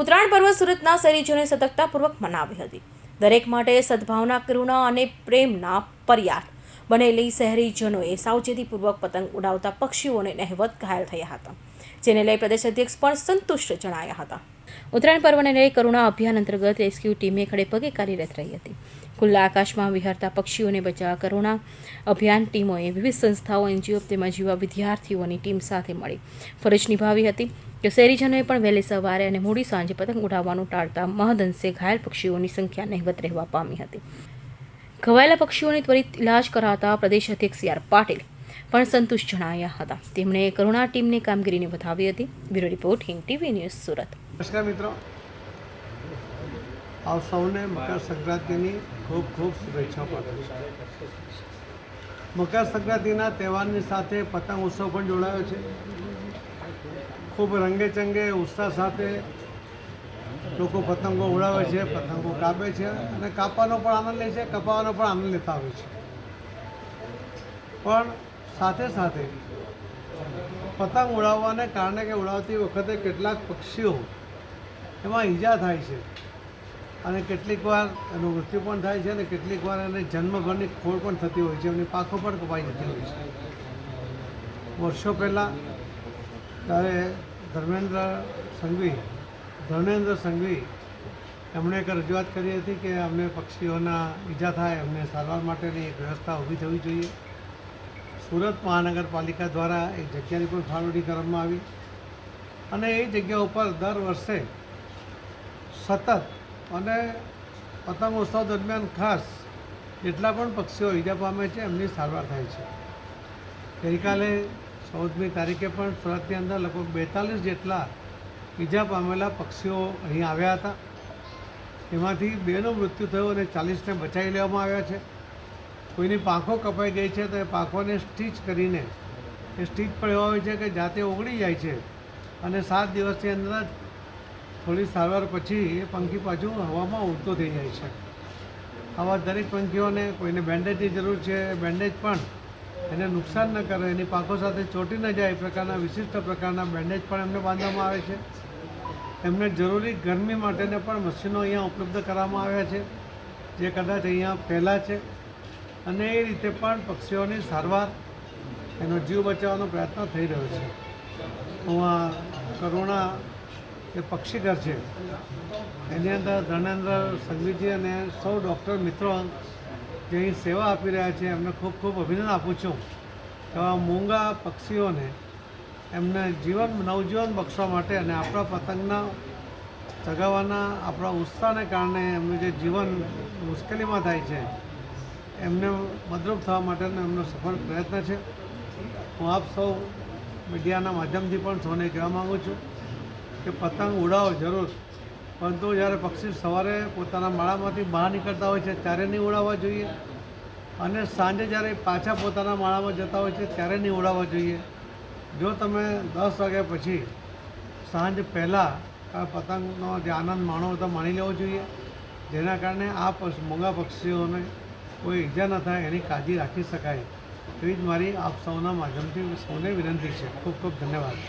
ઉત્તરાયણ પર્વ સુરતના શહેરીજોને સતર્કતાપૂર્વક મનાવી હતી. દરેક માટે સદભાવના, કરુણા અને પ્રેમના પર્યાટ બનેલી શહેરીજનોએ સાવચેતીપૂર્વક પતંગ ઉડાવતા પક્ષીઓને નહેવત ઘાયલ થયા હતા, જેને લઈ પ્રદેશ અધ્યક્ષ પણ સંતુષ્ટ જણાયા હતા. ઉત્તરાયણ પર્વને લઈ કરુણા અભિયાન અંતર્ગત રેસ્ક્યુ ટીમે ખડેપગે કાર્યરત રહી હતી. ખુલ્લા આકાશમાં વિહરતા પક્ષીઓને બચાવવા કરુણા અભિયાન ટીમોએ વિવિધ સંસ્થાઓ, એનજીઓ તેમજ યુવા વિદ્યાર્થીઓની ટીમ સાથે મળી ફરજ નિભાવી હતી. કે શહેરીજનોએ પણ વહેલી સવારે અને મોડી સાંજે પતંગ ઉડાવવાનું ટાળતા મહદઅંશે ઘાયલ પક્ષીઓની સંખ્યા નહિવત રહેવા પામી હતી. ઘવાયેલા પક્ષીઓની ત્વરિત ઇલાજ કરાતા પ્રદેશ અધ્યક્ષ સી આર પાટીલ પણ સંતુષ્ટ જણાયા હતા. તેમણે કરુણા ટીમની કામગીરીને વધાવી હતી. Bureau reporting TV news Surat. નમસ્કાર મિત્રો. આપ સૌને મકર સંક્રાંતિની ખૂબ ખૂબ શુભેચ્છાઓ પાઠવું મકર સંક્રાંતિના તહેવારની સાથે પતંગ ઉત્સવ પણ જોડાયો છે. ખૂબ રંગે ચંગે, ઉત્સાહ સાથે લોકો પતંગો ઉડાવે છે, પતંગો કાપે છે અને કાપવાનો પણ આનંદ લે છે, કપાવાનો પણ આનંદ લેતા આવે છે. પણ સાથે સાથે પતંગ ઉડાવવાને કારણે કે ઉડાવતી વખતે કેટલાક પક્ષીઓ એમાં ઈજા થાય છે અને કેટલીક વાર એનું મૃત્યુ પણ થાય છે અને કેટલીક વાર એને જન્મભરની ખોળ પણ થતી હોય છે, એમની પાખો પણ કપાઈ જતી હોય છે. વર્ષો પહેલાં ત્યારે ધર્મેન્દ્ર સંઘવી ધર્મેન્દ્ર સંઘવી એમણે એક રજૂઆત કરી હતી કે અમને પક્ષીઓના ઈજા થાય એમને સારવાર માટેની એક વ્યવસ્થા ઊભી થવી જોઈએ. સુરત મહાનગરપાલિકા દ્વારા એ જગ્યાની પણ ફાળવણી કરવામાં આવી અને એ જગ્યા ઉપર દર વર્ષે સતત અને પતંગોત્સવ દરમિયાન ખાસ જેટલા પણ પક્ષીઓ ઈજા પામે છે, એમની સારવાર થાય છે. ગઈકાલે ચૌદમી તારીખે પણ સુરતની અંદર લગભગ બેતાલીસ જેટલા ઈજા પામેલા પક્ષીઓ અહીં આવ્યા હતા. એમાંથી બેનું મૃત્યુ થયું અને ચાલીસને બચાવી લેવામાં આવ્યા છે. કોઈની પાંખો કપાઈ ગઈ છે તો એ પાંખોને સ્ટીચ કરીને એ સ્ટીચ પણ એવા હોય છે કે જાતે ઓગળી જાય છે અને સાત દિવસની અંદર જ થોડી સારવાર પછી એ પંખી પાછું હવામાં ઉડતો થઈ જાય છે. આવા દરેક પંખીઓને કોઈને બેન્ડેજની જરૂર છે બેન્ડેજ પણ એને નુકસાન ન કરે, એની પાકો સાથે ચોંટી ન જાય, એ પ્રકારના વિશિષ્ટ પ્રકારના બેન્ડેજ પણ એમને બાંધવામાં આવે છે. એમને જરૂરી ગરમી માટેને પણ મશીનો અહીંયા ઉપલબ્ધ કરવામાં આવ્યા છે, જે કદાચ અહીંયા પહેલાં છે. અને એ રીતે પણ પક્ષીઓની સારવાર, એનો જીવ બચાવવાનો પ્રયત્ન થઈ રહ્યો છે. હું કરુણા જે પક્ષીઘર છે. એની અંદર ધર્મેન્દ્ર સંઘવીજી અને સૌ ડૉક્ટર મિત્રો જે અહીં સેવા આપી રહ્યા છે, એમને ખૂબ ખૂબ અભિનંદન આપું છું. એવા મૂંગા પક્ષીઓને એમને જીવન, નવજીવન બક્ષવા માટે અને આપણા પતંગના ચગાવવાના આપણા ઉત્સાહને કારણે એમનું જે જીવન મુશ્કેલીમાં થાય છે, એમને મદરૂપ થવા માટેનો એમનો સફળ પ્રયત્ન છે. હું આપ સૌ મીડિયાના માધ્યમથી પણ સૌને કહેવા માગું છું કે પતંગ ઉડાવો જરૂર. પરંતુ જ્યારે પક્ષી સવારે પોતાના માળામાંથી બહાર નીકળતા હોય છે, ત્યારે નહીં ઉડાવવા જોઈએ. અને સાંજે જ્યારે પાછા પોતાના માળામાં જતા હોય છે, ત્યારે નહીં ઉડાવવા જોઈએ. જો તમે દસ વાગ્યા પછી સાંજ પહેલાં પતંગનો જે આનંદ માણો તો માણી લેવો જોઈએ. જેના કારણે આ મોંઘા પક્ષીઓને કોઈ ઈજા ન થાય, એની કાળજી રાખી શકાય. એવી જ મારી આપ સૌના માધ્યમથી સૌને વિનંતી છે. ખૂબ ખૂબ ધન્યવાદ.